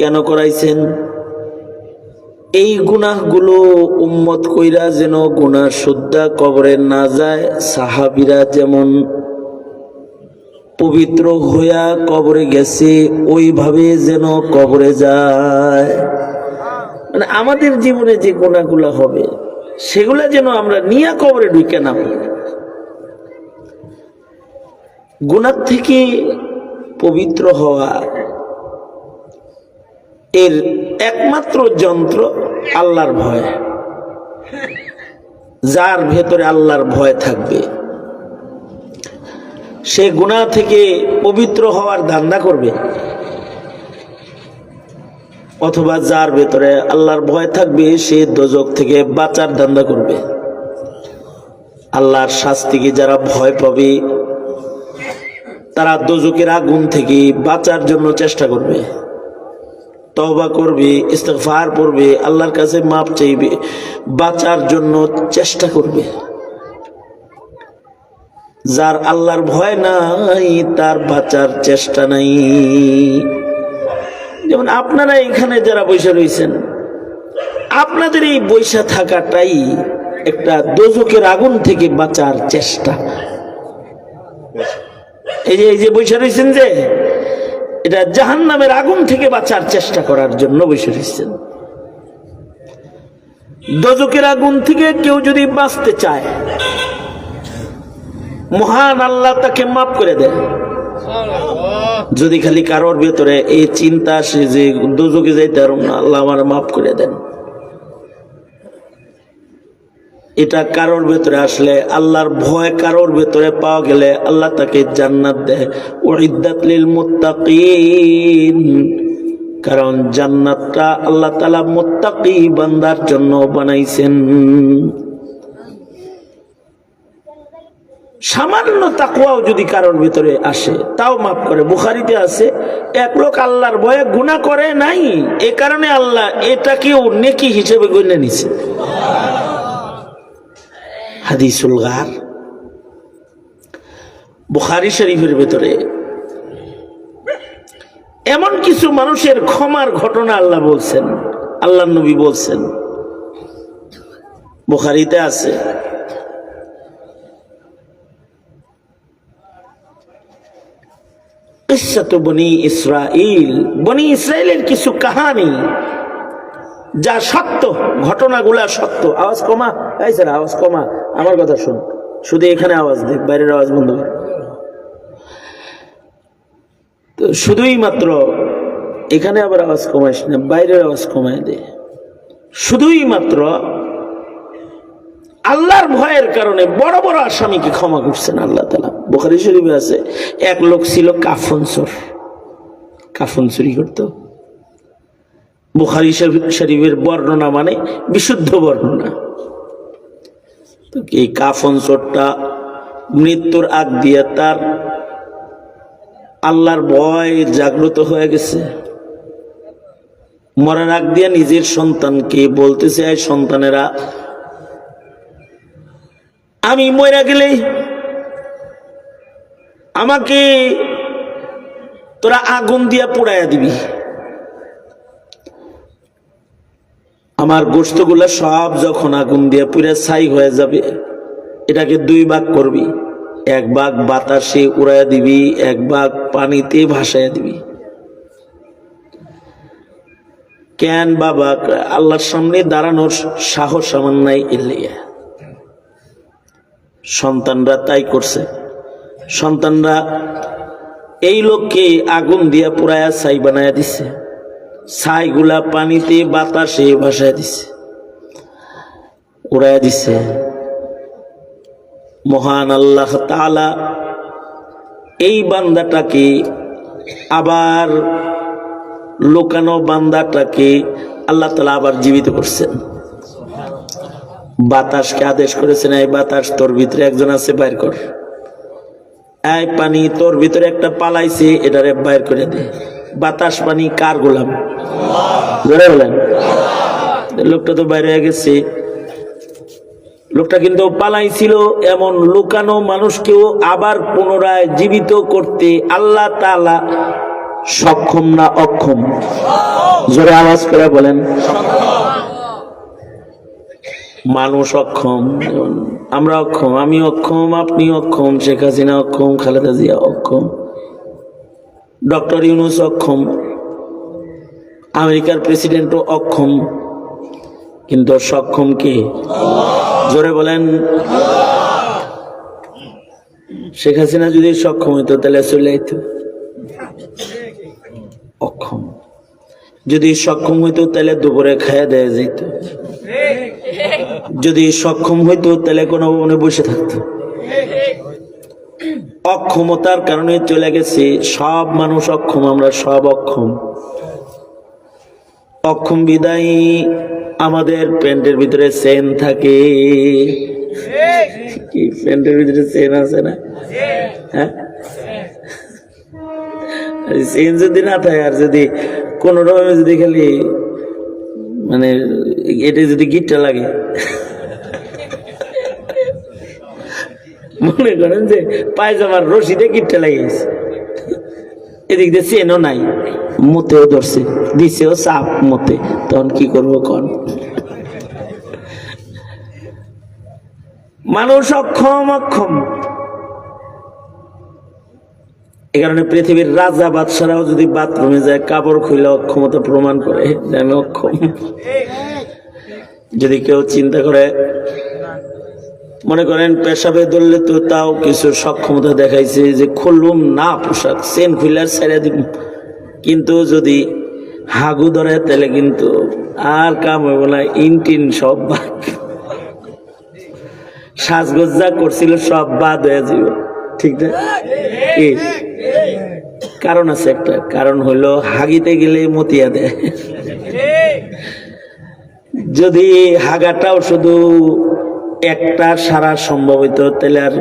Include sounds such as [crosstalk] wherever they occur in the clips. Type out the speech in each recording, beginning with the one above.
কেন করাইছেন এই গুনাহগুলো উম্মত কইরা যেন গুনাহ শুদ্ধা কবরে না যায়, সাহাবিরা যেমন পবিত্র হইয়া কবরে গেছে, ওইভাবে যেন কবরে যায় মানে আমাদের জীবনে যে গুণাগুলো হবে, সেগুলা যেন আমরা নিয়ে কবরে ঢুকে না। গুণার থেকে পবিত্র হওয়া এর একমাত্র যন্ত্র আল্লাহর ভয়। যার ভেতরে আল্লাহর ভয় থাকবে। সে গুণা থেকে পবিত্র হওয়ার ধান্দা করবে। অথবা যার ভেতরে আল্লাহর ভয় থাকবে, সে দোজক থেকে বাঁচার ধান্দা করবে। আল্লাহর শাস্তিকে যারা ভয় পাবে, তারা দোজকের আগুন থেকে বাঁচার জন্য চেষ্টা করবে। তওবা করবে, ইস্তেগফার করবে আল্লাহর কাছে মাপ চাইবে, বাঁচার জন্য চেষ্টা করবে। যার আল্লাহর ভয় নাই, তার বাঁচার চেষ্টা নাই। যেমন আপনারা এখানে যারা বসে রয়েছেন, আপনাদের এই বৈশা থাকাটাই একটা দোজকের আগুন থেকে বাঁচার চেষ্টা। এই যে এই যে বৈশা রয়েছেন যে এটা জাহান নামের আগুন থেকে বাঁচার চেষ্টা করার জন্য বসে রয়েছেন। দজকের আগুন থেকে কেউ যদি বাঁচতে চায়, মহান আল্লাহ তাকে মাফ করে দেন। যদি খালি কারোর ভেতরে এই চিন্তা আসে যে দুজকে যাইতে আর আল্লাহ আমার মাফ করে দেন। এটা কারোর ভেতরে আসলে আল্লাহর ভয় কারোর ভেতরে পাওয়া গেলে আল্লাহ তাকে জান্নাত দেয়। মুত্তাকিন। কারণ জান্নাতটা আল্লাহ তালা মুত্তাকি বান্দার জন্য বানাইছেন। সামান্য তাকুয়াও যদি কারোর ভিতরে আসে, তাও মাফ করে। বুখারিতে আছে, এক লোক আল্লাহর ভয়ে গুণা করে নাই, এ কারণে আল্লাহ এটাকেও নেকি হিসেবে গণ্য নিছে। হাদিসুল গার। বুখারি শরীফের ভিতরে এমন কিছু মানুষের ক্ষমার ঘটনা আল্লাহ বলছেন, আল্লাহ নবী বলছেন। বুখারিতে আছে বনি ইসরাইল বনি ইসরাইলের কিছু কাহানি যা সত্য, ঘটনাগুলা সত্য। আওয়াজ কমা? এই স্যার, আওয়াজ কমা। আমার কথা শুন। শুধু এখানে আওয়াজ দেখ বাইরের আওয়াজ বন্ধ কর। তো শুধুই মাত্র এখানে আবার আওয়াজ কমাইস না, বাইরের আওয়াজ কমায় দে। শুধুই মাত্র আল্লাহর ভয়ের কারণে বড় বড় আসামিকে ক্ষমা করছেন আল্লাহ তালা বোখারি শরীফে আছে, এক লোক ছিল কাফন চোর। কাফন চুরি করত। বুখারি শরীফের বর্ণনা মানে বিশুদ্ধ বর্ণনা। এই কাফন চোরটা মৃত্যুর আগ দিয়ে তার আল্লাহর ভয় জাগ্রত হয়ে গেছে। মরার আগ দিয়ে নিজের সন্তানকে বলতেছে, এই সন্তানেরা, আমি মরা গেলে আমাকে তোরা আগুন দিয়া পোড়াইয়া দিবি। আমার গোস্তগুলা সব যখন আগুন দিয়া পুরা ছাই হয়ে যাবে, এটাকে দুই ভাগ করবি। এক ভাগ বাতাসে উড়াইয়া দিবি, এক ভাগ পানিতে ভাসাইয়া দিবি। কেন বাবা, আল্লাহর সামনে দাঁড়ানোর সাহস আমার নাই ইল্লিয়া সন্তানরা তাই করছে। সন্তানরা এই লোককে আগুন দিয়া পুরায়া ছাই বানায়া দিছে। ছাইগুলা পানিতে বাতাসে ভাসায় দিছে উড়াইয়া দিছে। মহান আল্লাহ তালা এই বান্দাটাকে আবার লোকানো বান্দাটাকে আল্লাহ তালা আবার জীবিত করছেন। বাতাসকে আদেশ করেছেন, এই বাতাস তোর ভিতরে একজন আছে, বাইর কর। এই পানি তোর ভিতরে একটা পালাইছে, এটারে বাইর করে দে। বাতাস, পানি, কার গোলাম? জোরে বলেন। লোকটা তো বাইরে গেছে। লোকটা কিন্তু পালাইছিল এমন লুকানো মানুষকেও আবার পুনরায় জীবিত করতে আল্লাহ তালা সক্ষম না অক্ষম? জোরে আওয়াজ করে বলেন। মানুষ অক্ষম আমরা অক্ষম, আমি অক্ষম, আপনি অক্ষম, শেখ হাসিনা অক্ষম, খালেদা জিয়া অক্ষম। ডক্টর ইউনুস অক্ষম, আমেরিকার প্রেসিডেন্টও অক্ষম, কিন্তু সক্ষম কে? জোরে বলেন। শেখ হাসিনা যদি সক্ষম হইতো, তাহলে চলে যেত অক্ষম। যদি সক্ষম হইতো, তাহলে দুপুরে খাইয়া দেয়া যেত যদি সক্ষম হইতো, তাহলে কোনো বসে থাকতো। অক্ষমতার কারণে চলে গেছে। সব মানুষ অক্ষম, আমরা সব অক্ষম। অক্ষম বিদায় আমাদের প্যান্টের ভিতরে চেন থাকে। কি প্যান্টের ভিতরে চেন আছে না? হ্যাঁ? চেন যদি না থাকে, আর যদি কোন রকমে যদি খালি মানে এটা যদি গিটটা লাগে। মনে করেন যে পায়জামার রশিদে গিটটা লাগিয়েছে। এদিক দিয়ে চেনও নাই মতেও ধরছে দিছেও চাপ মতে। তখন কি করব কন? মানুষ অক্ষম অক্ষম। এ কারণে পৃথিবীর রাজা বাদশারাও যদি বাথরুমে যায় কাপড় খুলে অক্ষমতা প্রমাণ করে আমি অক্ষম। যদি কেউ চিন্তা করে মনে করেন পেশাবে ধরলে তো তাও কিছু সক্ষমতা দেখাইছে যে খুললুম না পোশাক চেন খুলার ছেড়ে দিব কিন্তু যদি হাগু ধরে, তাহলে কিন্তু আর কাম হইব না, ইনটিন সব বাদ। সাজগোজ যা করছিল, সব বাদ হয়ে যাব ঠিক না? কি কারণ আছে একটা, কারণ হইল হাগিতে গেলে মতিয়া দেয়। যদি হাগাটাও শুধু একটা সারা সম্ভব হইতো তাহলে আর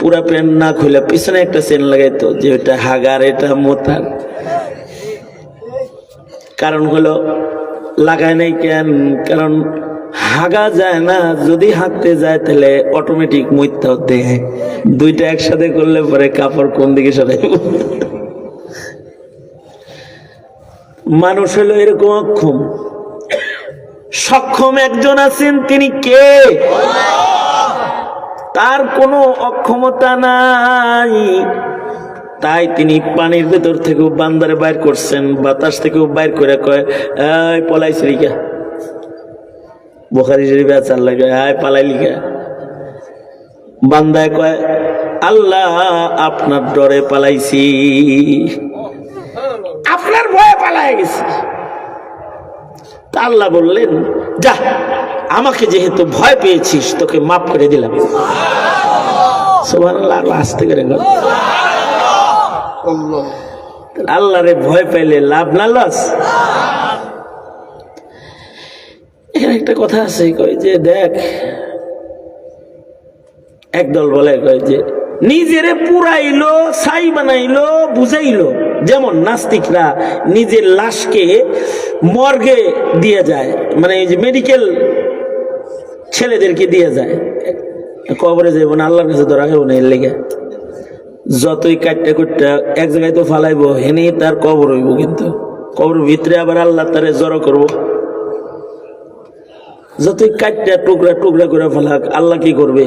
পুরা প্যান্ট না খুলে পিছনে একটা চেন লাগাইতো, যে ওটা হাগার, এটা মোতার। কারণ হলো, লাগায় নাই কেন? কারণ হাগা যায় না, যদি হাঁকতে যায় তাহলে অটোমেটিক মইতাও দেয়। দুইটা একসাথে করলে পরে কাপড় কোন দিকে সরাইব মানুষ হলো এরকম অক্ষম। সক্ষম একজন আছেন তিনি কে? তার কোনো অক্ষমতা নাই। তাই তিনি পানির ভেতর থেকেও বান্দারে বাইর করছেন, বাতাস থেকেও বাইর করে কয় পলাইছি লিখা বোখারি শরীফে আল্লাহ কয় আয় পালাই লিখা বান্দায় কয়, আল্লাহ, আপনার ডরে পালাইছি। আপনার ভয়ে পালাই গেছি। তা আল্লাহ বললেন, যা, আমাকে যেহেতু ভয় পেয়েছিস, তোকে মাফ করে দিলাম। আস্তে করে গেল আল্লাহ রে ভয় পাইলে লাভ না লস? এখানে একটা কথা আছে কই যে, দেখ, একদল বলে, কয় যে, নিজেরে পুরাইলো, ছাই বানাইলো, বুঝাইলো। যেমন নাস্তিকরা নিজের লাশকে মর্গে দিয়ে যায় মানে এই যে মেডিকেল ছেলেদেরকে দিয়ে যায়। কবরে যাইব না, আল্লাহর কাছে ধরা খাব না এর লেগে। যতই কাটটা কুটটা এক জায়গায় তো ফালাইবো, হেনে তার কবর হইব কিন্তু। কবর ভিতরে আবার আল্লাহ তারে জড়ো করব। যতই কাটটা টুকরা টুকরা করে ফেলাক, আল্লাহ কি করবে?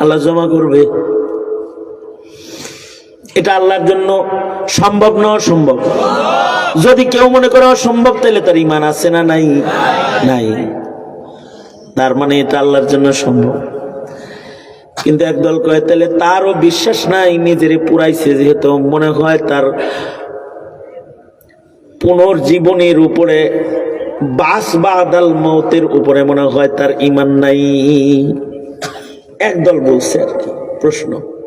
আল্লাহ জমা করবে। এটা আল্লাহর জন্য সম্ভব না অসম্ভব? যদি কেউ মনে করে অসম্ভব, তাহলে তার ইমান আছে না নাই? নাই। তার মানে এটা আল্লাহর জন্য সম্ভব। কিন্তু একদল কয়, তাহলে তারও বিশ্বাস নাই, নিজের পুরাইছে যেহেতু মনে হয় তার পুনর্জীবনের উপরে বাস বা আদাল মতের উপরে মনে হয় তার ইমান নাই। একদল বলছে আর কি, প্রশ্ন।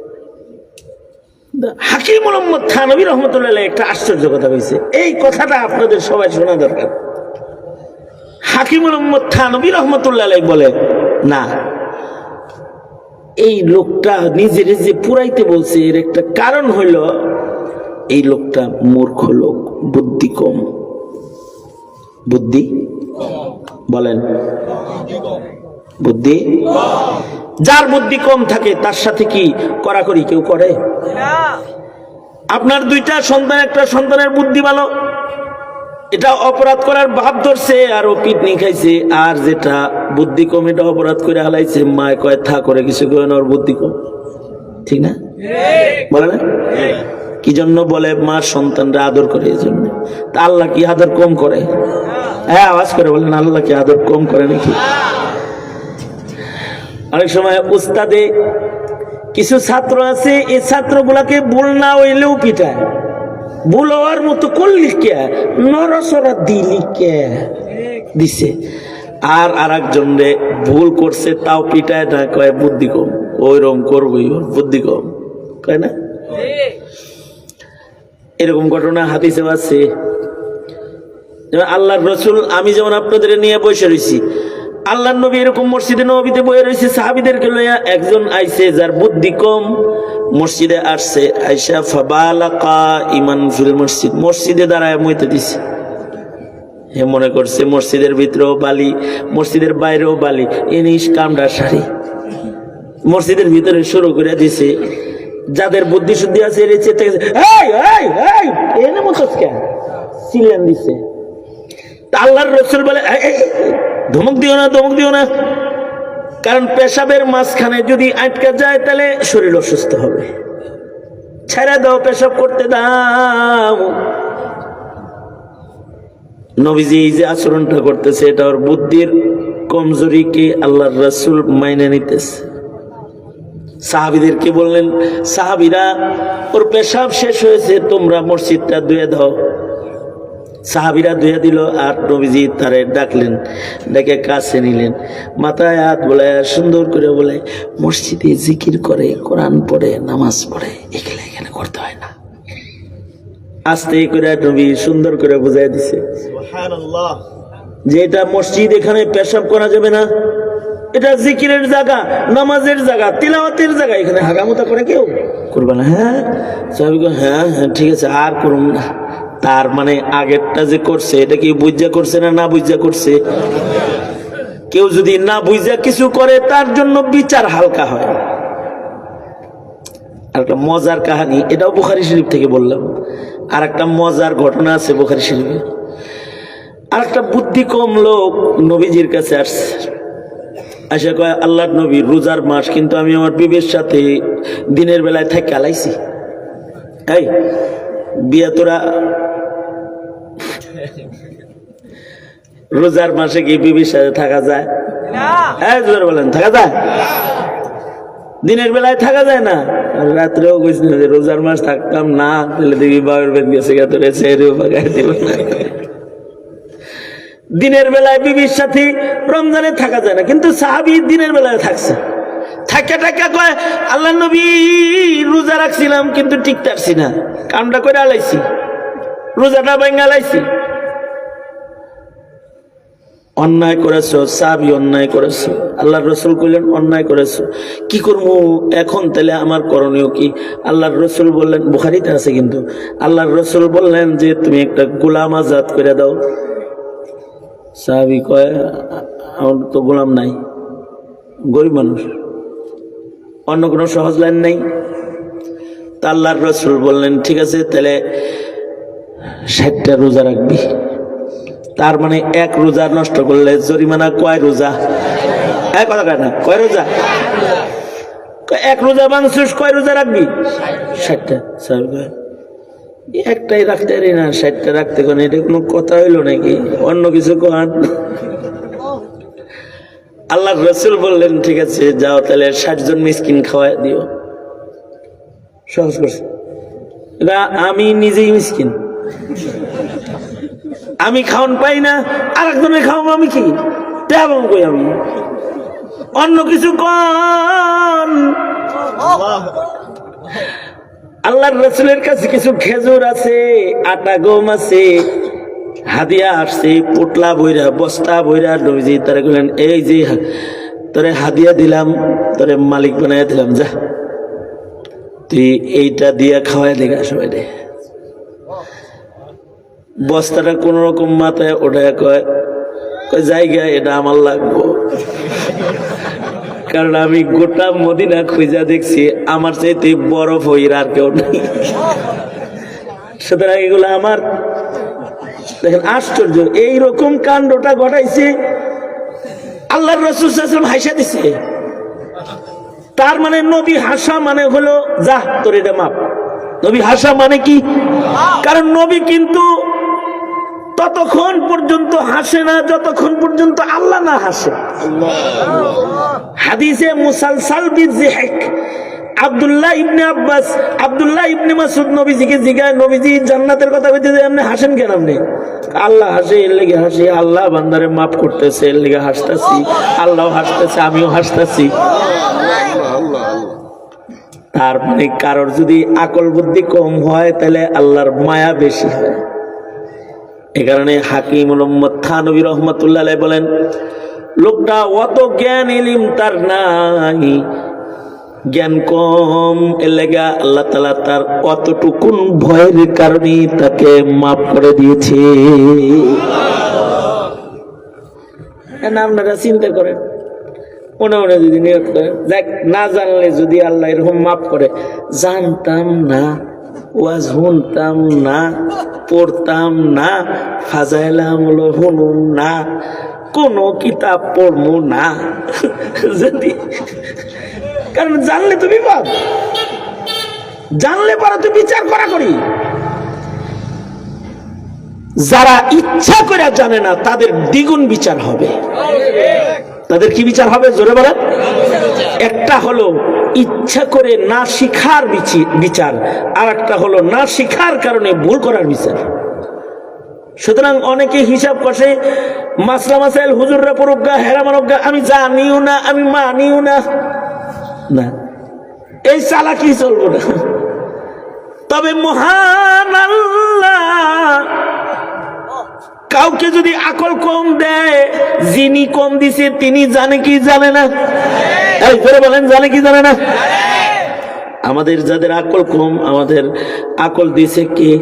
হাকিম মোহাম্মদ থানবী রহমতুল্লাহ একটা আশ্চর্য কথা হয়েছে এই কথাটা আপনাদের সবাই শোনা দরকার। হাকিম মোহাম্মদ থানবী রহমতুল্লাহ বলে, না, এই লোকটা নিজের যে পুরাইতে বলছে, এর একটা কারণ হইল, এই লোকটা মূর্খ লোক, বুদ্ধি কম। বুদ্ধি? বলেন। বুদ্ধি? যার বুদ্ধি কম থাকে, তার সাথে কি করাকরি কেউ করে? আপনার দুইটা সন্তান, একটা সন্তানের বুদ্ধি ভালো। এটা অপরাধ করার ভাব ধরছে, আর ও পিটনি খাইছে, আর যেটা বুদ্ধি কম, এটা অপরাধ করে হালাইছে। মায় কয় থা করে কিছু না, ওর বুদ্ধি কম। ঠিক না? বলে না? কি জন্য বলে মা সন্তানরা আদর করে এই জন্য তা আল্লাহ কি আদর কম করে? হ্যাঁ আওয়াজ করে বলেন, আল্লাহ কি আদর কম করে নাকি? অনেক সময় উস্তাদে কিছু ছাত্র আছে, এই ছাত্রগুলাকে ভুল না হইলেও পিটায় ভুল হওয়ার মতো করলি কে? নরসরা দিলি কে? দিছে। আর আর একজন রে ভুল করছে, তাও পিটায় না কয়, বুদ্ধি কম, ওইরকম করবই, ওর বুদ্ধি কম। কয় না? এরকম ঘটনা হাতিসে আছে। যেমন আল্লাহর রসুল, আমি যেমন আপনাদের নিয়ে বসে রয়েছি আল্লাহ নবী এরকম মসজিদে নবীতে বয়ে রয়েছে, সাহাবিদেরকে লইয়া একজন আইসে যার বুদ্ধি কম। মসজিদে আসছে, আইসা ফাবালাকা ইমান ফিল মসজিদ। মসজিদে দাঁড়ায় মইতে দিছে। হে মনে করছে মসজিদের ভিতরেও বালি, মসজিদের বাইরেও বালি ইনিস কামড়া শাড়ি। মসজিদের ভিতরে শুরু করে দিছে, যাদের বুদ্ধি শুদ্ধি আছে এর কেন চিল্লান দিছে। আল্লাহর রসুল বলে "এই, এই, এই, ধমক দিও না ধমক দিও না। কারণ পেশাবের মাঝখানে যদি আটকা যায় তাহলে শরীর অসুস্থ হবে। ছেড়ে দাও পেশাব করতে দাও। নবীজি এই যে আচরণটা করতেছে এটা ওর বুদ্ধির কমজোরি কমজোরিকে আল্লাহর রসুল মাইনে নিতেছে? সাহাবিদেরকে বললেন? সাহাবিরা ওর পেশাব শেষ হয়েছে তোমরা মসজিদটা ধুয়ে দাও। সাহাবিরা ধুয়ে দিল আর নবীজি তারে ডাকলেন ডেকে কাছে নিলেন। মাথায় হাত বলে সুন্দর করে বলে মসজিদে জিকির করে কোরআন পড়ে নামাজ পড়ে এখানে এখানে করতে হয় না। আস্তে করে নবী সুন্দর করে বুঝাই দিছে। যে এটা মসজিদ এখানে পেশাব করা যাবে না। এটা জিকিরের জায়গা নামাজের জায়গা তিলাওয়াতের জায়গা এখানে হাগামতা করে কেউ? করবে না। হ্যাঁ কয়, হ্যাঁ হ্যাঁ ঠিক আছে আর করুন না। তার মানে আগেরটা যে করছে, এটা কি বুঝা করছে না না বুঝা করছে? কেউ যদি না বুঝা কিছু করে, তার জন্য বিচার হালকা হয়। আর একটা মজার কাহানি, এটাও বুখারি শরীফ থেকে বললাম। আর একটা মজার ঘটনা আছে বুখারি শরীফে। আর একটা বুদ্ধি কম লোক নবীজির কাছে আসছে। আশা কয় আল্লাহ নবী, রোজার মাস কিন্তু আমি আমার বিবের সাথে দিনের বেলায় থেকে আলাইছি। এই বিয়া তোরা রোজার মাসে কি বিবির সাথে থাকা যায়? হ্যাঁ বলেন থাকা যায়? দিনের বেলায় থাকা যায় না। রাত্রেও কইস না যে রোজার মাস থাকতাম না তাহলে দেখবি বাবার বেদ গেছে গা তোরে ছেড়েও পাকাই দিব। দিনের বেলায় বিবির সাথে রমজানে থাকা যায় না কিন্তু সাহাবি দিনের বেলায় থাকছে। থাকা টাকা কয় আল্লাহ নবী রোজা রাখছিলাম কিন্তু ঠিক পারছি না। কামটা করে আলাইছি। রোজাটা ভেঙে আলাইছি অন্যায় করেছ, সাবি অন্যায় করেছ। আল্লাহ রসুল কইলেন, অন্যায় করেছ। কি করব? এখন তাহলে আমার করণীয় কি? আল্লাহর রসুল বললেন, বুখারিতে আছে কিন্তু। আল্লাহর রসুল বললেন যে, তুমি একটা গোলাম আজাদ করে দাও। সাহাবি কয়, আমার তো গোলাম নাই, গরিব মানুষ। অন্য কোনো সহজ লাইন নেই? তা আল্লাহর রসুল বললেন, ঠিক আছে, তাহলে ষাটটা রোজা রাখবি। তার মানে এক রোজা নষ্ট করলে জরিমানা কয় রোজা? এক কথা কয় না, কয় রোজা? এক রোজা মাংস কয় রোজা রাখবি? ষাটটা একটাই রাখতে পারি না, ষাটটা রাখতে কোন এটা কোনো কথা হইল নাকি? অন্য কিছু কন? আল্লাহ রসুল বললেন, ঠিক আছে, যাও তাহলে ষাট জন মিসকিন খাওয়াই দিও। সহজ করছে এবার আমি নিজেই মিসকিন। আমি খাওয়ান পাই না আর একজনের খাওয়াবো আমি কি? তেমন কই আমি? অন্য কিছু কন? আল্লাহর রসুলের কাছে কিছু খেজুর আছে, আটা গম আছে, হাদিয়া আসছে, পোটলা বইরা, বস্তা বইরা নবীজি তারা বললেন এই যে তোরে হাদিয়া দিলাম, তোরে মালিক বানাইয়া দিলাম, যা। তুই এইটা দিয়া খাওয়াই দেখা সবাই বস্তাটা কোন রকম মাথায় ওঠায় কয় জায়গা, এটা আমার লাগবো। কারণ আমি গোটা মদিনা খুঁজা দেখছি, আমার চাইতে বরফ হইর আর কেউ নেই। সুতরাং এগুলো আমার। দেখেন, আশ্চর্য, এইরকম কাণ্ডটা ঘটাইছে, আল্লাহর রসুল হাইসা দিছে। তার মানে নবী হাসা মানে হলো যা তোর এটা মাপ। নবী হাসা মানে কি? কারণ নবী কিন্তু ততক্ষণ পর্যন্ত হাসে না, যতক্ষণ পর্যন্ত আল্লাহ না হাসে। হাদিসে মুসালসাল বিজিহেক আব্দুল্লাহ ইবনে আব্বাস, আব্দুল্লাহ ইবনে মাসুদ নবীজিকে জিগায়, নবীজি জান্নাতের কথা কইতে যে আপনি হাসেন কেন আপনি? আল্লাহ হাসে, এর লেগে হাসি, আল্লাহ বান্দারে মাফ করতেছে, এর লেগে হাসতেছি, আল্লাহ হাসতেছে, আমিও হাসতেছি। তার মানে কারোর যদি আকল বুদ্ধি কম হয়, তাহলে আল্লাহর মায়া বেশি হয়। এ কারণে হাকিম থানবী রহমতুল্লাহ বলেন, লোকটা অত জ্ঞান ইলিম তার নাই। জ্ঞান কম, এর লেগা আল্লাহ তালা তার অতটুকুন ভয়ের কারণে তাকে মাফ করে দিয়েছে। আপনারা চিন্তা করেন। মনে মনে যদি নিয়োগ করেন দেখ না জানলে যদি আল্লাহ এরকম মাফ করে, জানতাম না। ওয়াজ শুনতাম না, পড়তাম না, ফাজাইলাম শুনুন না, কোনো কিতাব পড়ব না। যদি কারণ জানলে তুমি পাব জানলে পরে তো বিচার করা করি যারা ইচ্ছা করে জানে না, তাদের দ্বিগুণ বিচার হবে। তাদের কি বিচার হবে? জোরে বলেন। একটা হলো ইচ্ছা করে না শিখার বিচি- বিচার আর একটা হলো না শিখার কারণে ভুল করার বিচার। সুতরাং অনেকে হিসাব কষে, মাসলা মাসাইল, হুজুররা পড়ুকা হেরা মানবগা আমি জানিও না, আমি মানিও না। না। এই চালাকি চলবো না। তবে মহান আল্লাহ কাউকে যদি আকল কম দেয় যিনি কম দিছে তিনি জানে কি জানে না এই ধরে বলেন জানে কি জানে না আমাদের যাদের আকল কম আমাদের আকল দিছে কে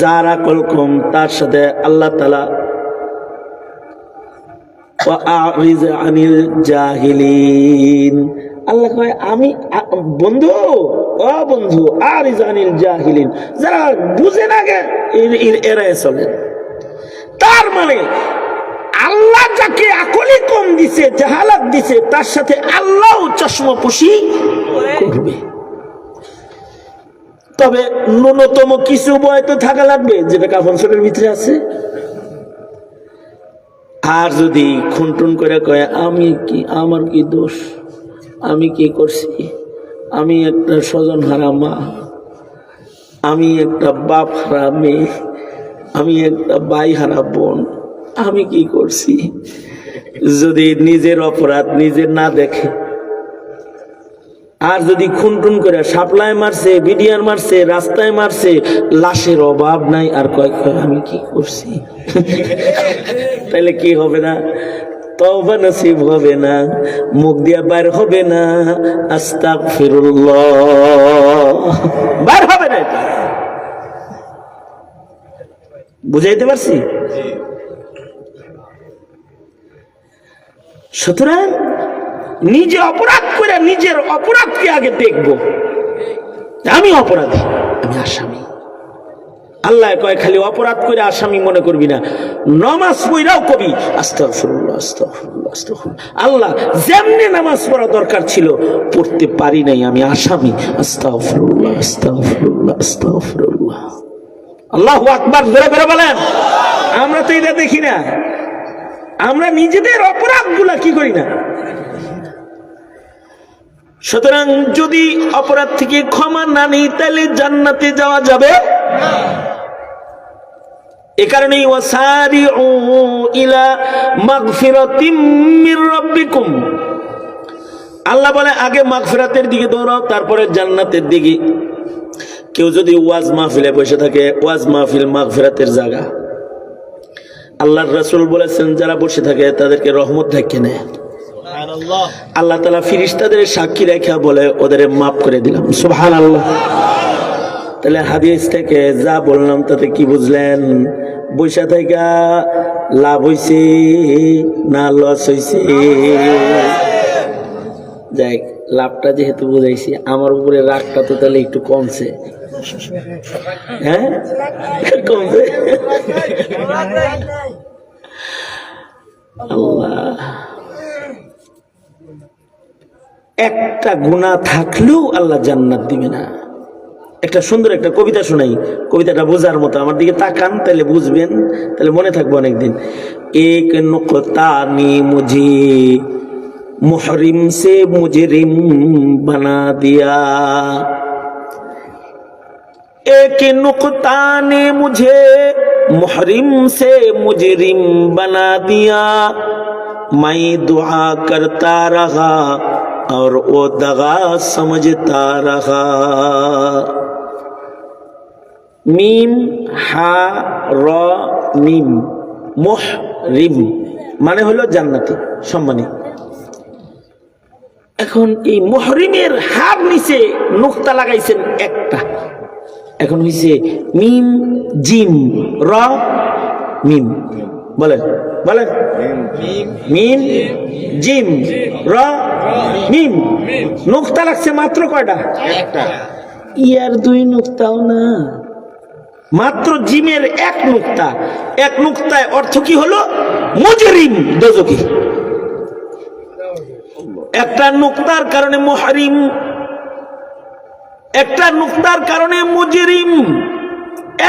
যার আকল কম তার সাথে আল্লাহ তালা وأعرض عن الجاهلين আল্লাহ কয়, আমি বন্ধু, ও বন্ধু আর জানিল জাহিলিন, যারা বুঝে না গে, এর- এর- এরাই চলে। তার মানে আল্লাহ যাকে আকলি কম দিছে, জাহালাত দিছে, তার সাথে আল্লাহ চশমপুষি করবে। তবে ন্যূনতম কিছু বয় তো থাকা লাগবে যেটা কাফন শরীরের ভিতরে আছে। আর যদি খুনটুন করে কয়, আমি কি, আমার কি দোষ? আমি কি করছি? আমি একটা স্বজন হারা মা। আমি একটা বাপ হারা মেয়ে। আমি একটা ভাই হারা বোন। আমি কি করছি? যদি নিজের অপরাধ নিজে না দেখে, আর যদি খুনটুন করে সাপ্লাই মারছে বিডিয়ার মারছে, রাস্তায় মারছে, লাশের অভাব নাই, আর কয় কয়, আমি কি করছি? [laughs] তাহলে কি হবে না? তওবা নসিব হবে না, মুখ দিয়া বাইর হবে না। আস্তাগফিরুল্লাহ। বাইর হবে না। বুঝাইতে পারছি? সুতরাং নিজে অপরাধ করে নিজের অপরাধকে আগে দেখব। আমি অপরাধী, আমি আসামি। আল্লাহ কয়, খালি অপরাধ করে আসামি মনে করবি না। নমাজ পড়াও কবি। আল্লাহ যেমনি নামাজ পড়া দরকার ছিল, পড়তে পারি নাই আমি আসামি। আল্লাহু আকবার ধরে ধরে বলেন। আমরা তো এটা দেখি না। আমরা নিজেদের অপরাধগুলা কি করি না? সুতরাং যদি অপরাধ থেকে ক্ষমা না নেই, তাহলে জান্নাতে যাওয়া যাবে এ কারণে ওয়াসারিউ ইলা মাগফিরাতিম মির রাব্বিকুম। আল্লাহ বলে আগে মাগফিরাতের দিকে দৌড়াও তারপরে জান্নাতের দিকে। কেউ যদি ওয়াজ মাহফিলে বসে থাকে ওয়াজ মাহফিল মাগফিরাতের জায়গা। আল্লাহর রাসূল বলেছেন যারা বসে থাকে তাদেরকে রহমত ঢেকে নেয়। আল্লাহ তালা ফিরিস্তাদের সাক্ষী রেখা বলে ওদের মাফ করে দিলাম। সুহান আল্লাহ তাহলে হাদিস থেকে যা বললাম তাতে কি বুঝলেন? বৈশা থেকে লাভ হইছে না লস হইছে? যাই লাভটা যেহেতু বুঝাইছি, আমার উপরে রাগটা তো তাহলে একটু কমছে। হ্যাঁ? কমছে? আল্লাহ। একটা গুণা থাকলেও আল্লাহ জান্নাত দিবে না। একটা সুন্দর একটা কবিতা শোনাই কবিতাটা বোঝার মতো আমার দিকে তাকান তাহলে বুঝবেন তাহলে মনে থাকবো অনেকদিন এক নুকতানি মুঝে মুহরিম সে মুজরিম বানা দিয়া एक नुकता ने मुझे मुहरिम से मुजरिम बना दिया मैं दुआ करता रहा और वो दगा समझता रहा মিম হা র মিম মোহ রিম মানে হলো জান্নাতি সম্মানী। এখন এই মহরিমের হার নিচে নুক্তা লাগাইছেন একটা। এখন হইছে মিম জিম র মিম। বলেন বলেন। মিম জিম র মিম। নুক্তা লাগছে মাত্র কয়টা? ইয়ার দুই নুক্তাও না। মাত্র জিমের এক নুক্তা। এক নুক্তায় অর্থ কি হলো? মুজরিম দোজকি একটা নুক্তার কারণে মুহারিম, একটা নুক্তার কারণে মুজরিম,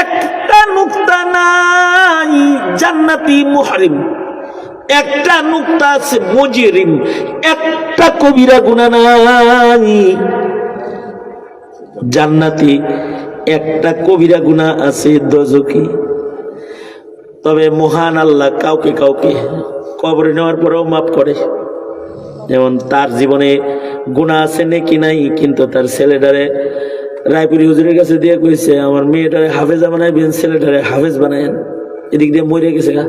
একটা নুক্তা নাই, জান্নাতি মুহারিম। একটা নুক্তা আছে মুজরিম, একটা কবিরা গুণা নাই। জান্নাতি একটা কবিরা গুণা আছে দজকি তবে মহান আল্লাহ কাউকে কাউকে কবরে নেওয়ার পরেও মাফ করে। যেমন তার জীবনে গুণা আছে, নাকি নাই, কিন্তু তার ছেলেটারে রায়পুরি হুজুরের কাছে দিয়ে কইছে, আমার মেয়েটারে হাফেজা বানাইবেন ছেলেটারে হাফেজ বানায়েন এদিক দিয়ে মরে গেছে গা।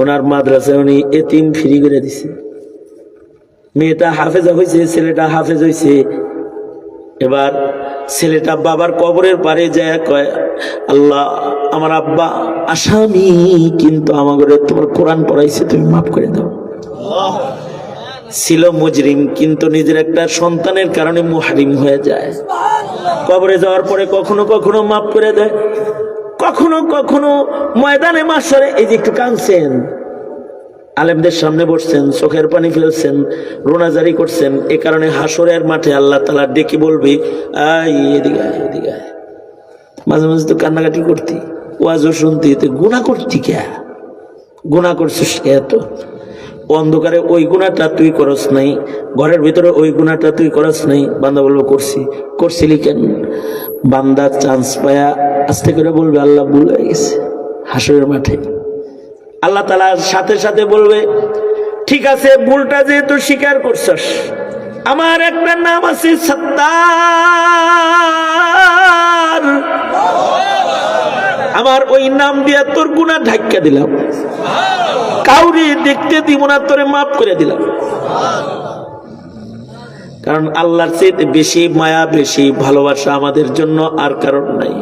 ওনার মাদ্রাসায় উনি এতিম ফ্রি করে দিছে। মেয়েটা হাফেজা হয়েছে ছেলেটা হাফেজ হয়েছে এবার ছেলেটা বাবার কবরের পারে যায়, কয়, আল্লাহ, আমার আব্বা আসামি, কিন্তু আমাকে তোমার কোরআন পড়াইছে, তুমি মাফ করে দাও। ছিল মুজরিম, কিন্তু নিজের একটা সন্তানের কারণে মুহারিম হয়ে যায়। কবরে যাওয়ার পরে কখনো কখনো মাফ করে দেয়, কখনো কখনো ময়দানে মাসরে, এই যে একটু কাঁদছেন আলেমদের সামনে বসছেন চোখের পানি ফেলছেন রোনাজারি করছেন এ কারণে হাসরের মাঠে আল্লাহ তালা ডেকে বলবে এদিকে আয়, এদিকে আয়। মাঝে মাঝে তো কান্নাকাটি করতি ওয়াজও শুনতি তো গুণা করতি কে? গুণা করছিস কে এত? অন্ধকারে ওই গুণাটা তুই করস নাই ঘরের ভিতরে ওই গুণাটা তুই করস নাই। বান্দা বলব করছি করছিলি কেন? বান্দা চান্স পায়া আস্তে করে বলবে আল্লাহ ভুল গেছে হাসরের মাঠে। আল্লাহ তালার সাথে সাথে বলবে, ঠিক আছে, ভুলটা যেহেতু স্বীকার করছস, আমার একটা নাম আছে সত্তার। আমার ওই নাম দিয়া তোর গুণা ঢাক্কা দিলাম। কাউরি দেখতে দিব না, তোরে মাফ করে দিলাম। কারণ আল্লাহর চেয়ে বেশি মায়া, বেশি ভালোবাসা আমাদের জন্য আর কারণ নাই।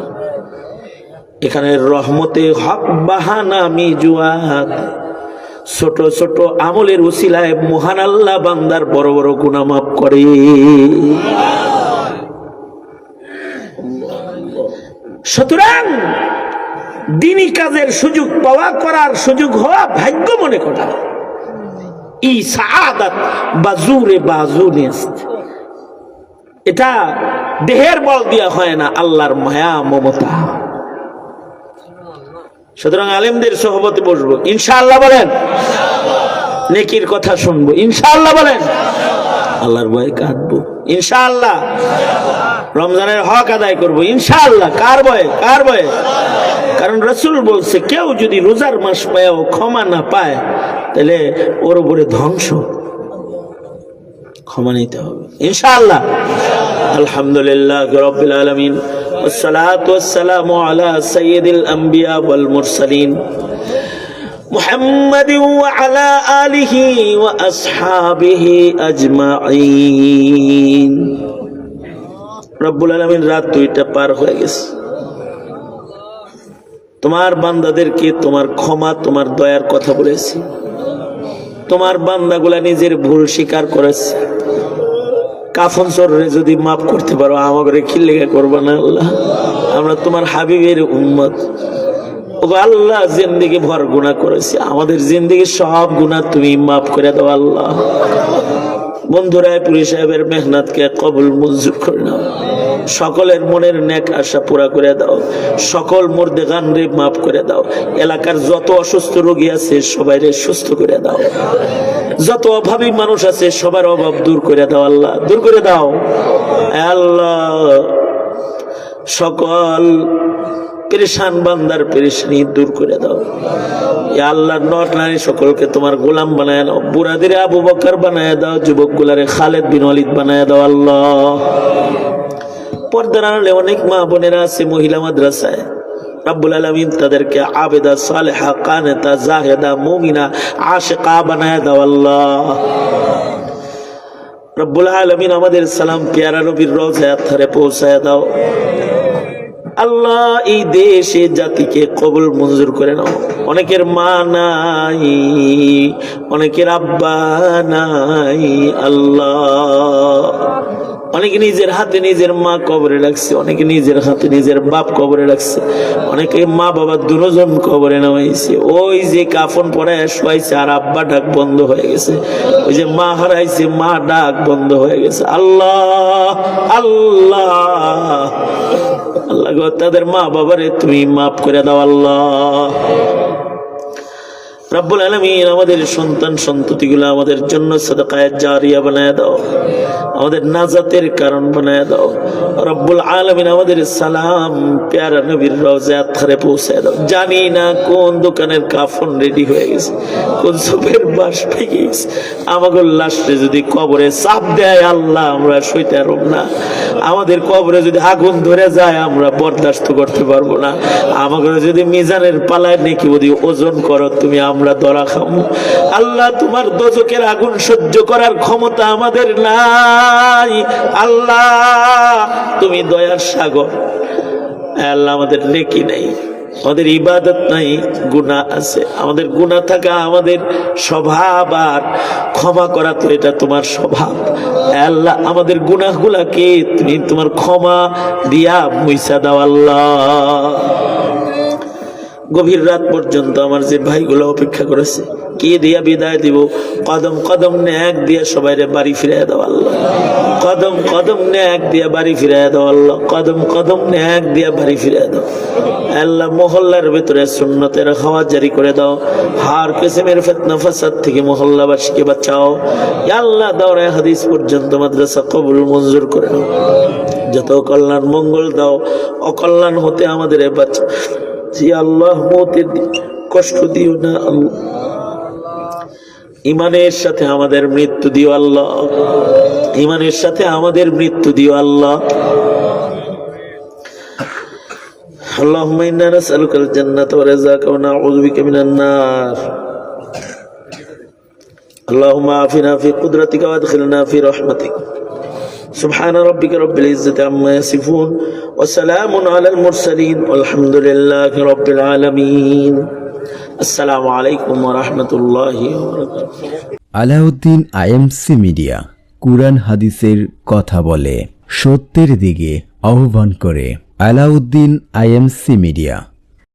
এখানে রহমতে হক বাহানা মিজুয়াত। ছোট ছোট আমলের উসিলায় মহান আল্লাহ বান্দার বড় বড় গুণা মাফ করে। সুতরাং দিনী কাজের সুযোগ পাওয়া করার সুযোগ হওয়া ভাগ্য মনে করা। ই সাআদাত বাজুরে বাজু নেস্ত এটা দেহের বল দিয়া হয় না, আল্লাহর মায়া, মমতা। সুতরাং আলেমদের সহবতে বসবো। ইনশাআল্লাহ বলেন। নেকির কথা শুনব। ইনশাআল্লাহ বলেন। আল্লাহর ভয়ে কাঁদবো। ইনশাআল্লাহ। রমজানের হক আদায় করব। ইনশাআল্লাহ। কার ভয়ে? কার ভয়ে? কারণ রসুল বলছে, কেউ যদি রোজার মাস পায়ও ক্ষমা না পায়, তাহলে ওর উপরে ধ্বংস। ক্ষমা নিতে হবে। ইনশাআল্লাহ। আলহামদুলিল্লাহ রবিল আলমিন। والصلاة والسلام على سيد الأنبياء والمرسلين محمد وعلى آله وأصحابه أجمعين রব্বুল আলমিন রাত দুইটা পার হয়ে গেছে তোমার বান্দাদেরকে তোমার ক্ষমা তোমার দয়ার কথা বলেছি তোমার বান্দাগুলা নিজের ভুল স্বীকার করেছে কাফন চরে যদি মাফ করতে পারো আমাকে কি লেগে করব না আল্লাহ? আমরা তোমার হাবিবের উম্মত। আল্লাহ জিন্দিগি ভর গুণা করেছি। আমাদের জিন্দিগি সব গুণা তুমি মাফ করে দাও আল্লাহ। বন্ধুরা, পুরি সাহেবের মেহনাতকে কবুল মঞ্জুর করে নাও। সকলের মনের নেক আশা পুরা করে দাও। সকল মুর্দে গান রে মাফ করে দাও। এলাকার যত অসুস্থ রোগী আছে সবাই রে সুস্থ করে দাও। যত অভাবী মানুষ আছে, সবার অভাব দূর করে দাও, আল্লাহ। দূর করে দাও। আল্লাহ, সকল পেরেশান বান্দার পেরেশানি দূর করে দাও। এ আল্লাহর নর সকলকে তোমার গোলাম বানায় দাও বুড়াদের আবু বকর বানায় দাও যুবক গুলারে খালেদ বিন ওয়ালিদ বানায় দাও আল্লাহ। পর্দার আড়ালে অনেক মা বোনেরা আছে মহিলা মাদ্রাসায়। রাব্বুল আলামিন তাদেরকে আবেদা, সালেহা, কানেতা, জাহেদা, মুমিনা, আশিকা বানায় দাও আল্লাহ। রব্বুল আলমিন আমাদের সালাম, পেয়ারা নবীর রোজায় ধারে পৌঁছায় দাও। আল্লাহ, এই দেশে জাতিকে কবুল মঞ্জুর করে নাও। অনেকের মা নাই, অনেকের আব্বা নাই, আল্লাহ। অনেকে নিজের হাতে নিজের মা কবরে রাখছে, অনেকে নিজের হাতে নিজের বাপ কবরে রাখছে, অনেকে মা বাবা দুজন কবরে নামাইছে। ওই যে কাফন পরে শোয়াইছে আর আব্বা ডাক বন্ধ হয়ে গেছে। ওই যে মা হারাইছে, মা ডাক বন্ধ হয়ে গেছে। আল্লাহ আল্লাহ। আল্লাহ তাদের মা বাবারে তুমি মাফ করে দাও আল্লাহ। রব্বুল আলমিন আমাদের সন্তান সন্ততিগুলো আমাদের জন্য সদকায় জারিয়া বানায় দাও। আমাদের নাজাতের কারণ বানায় দাও। রব্বুল আলমিন আমাদের সালাম, পেয়ারা নবীর রোজাত খারে পৌঁছায় দাও। জানি না কোন দোকানের কাফন রেডি হয়ে গেছে, কোন সুপের বাস ভেঙে গেছে। আমাকে লাস্টে যদি কবরে চাপ দেয়, আল্লাহ আমরা সইতে পারব না। আমাদের কবরে যদি আগুন ধরে যায়, আমরা বরদাস্ত করতে পারব না। আমাকে যদি মিজানের পালায় নাকি যদি ওজন করো, তুমি আমরা ধরা খামো। আল্লাহ, তোমার দোজকের আগুন সহ্য করার ক্ষমতা আমাদের নাই। আল্লাহ, তুমি দয়ার সাগর। আল্লাহ, আমাদের নেকি নেই, আমাদের ইবাদত নাই গুণা আছে। আমাদের গুণা থাকা আমাদের স্বভাব আর ক্ষমা করা তো এটা তোমার স্বভাব। আল্লাহ, আমাদের গুনাহগুলাকে তুমি তোমার ক্ষমা দিয়া মুইসা দাও আল্লাহ। গভীর রাত পর্যন্ত আমার যে ভাইগুলো অপেক্ষা করেছে, কি দিয়া বিদায় দিব? কদম কদম ন্যাক দিয়ে সবাই বাড়ি ফিরে দাও আল্লাহ। কদম কদম এক দিয়ে বাড়ি ফিরে দাও আল্লাহ। কদম কদম এক দিয়ে বাড়ি ফিরে দাও। আল্লাহ মহল্লার ভেতরে সুন্নতের হাওয়া জারি করে দাও। হার কেসেমের ফেতনা ফাসাদ থেকে মহল্লাবাসীকে বাঁচাও। আল্লাহ দাওরায় হাদিস পর্যন্ত মাদ্রাসা কবুল মঞ্জুর করে দাও যত কল্যাণ মঙ্গল দাও, অকল্যাণ হতে আমাদের বাঁচাও জি আল্লাহ মতের কষ্ট দিও না আল্লাহ ইমানের সাথে আমাদের মৃত্যু দিও আল্লাহ ইমানের সাথে আমাদের মৃত্যু দিও আল্লাহ اللهم إنا نسألك الجنة ورزاك ونعوذ بك من النار اللهم عافنا في قدرتك وادخلنا في رحمتك سبحان ربك رب العزة عما يصفون وسلام على المرسلين والحمد لله رب العالمين السلام عليكم ورحمة الله وبركاته আলাউদ্দিন আইএমসি মিডিয়া কুরআন হাদিসের কথা বলে সত্যের দিকে আহ্বান করে আলাউদ্দিন আইএমসি মিডিয়া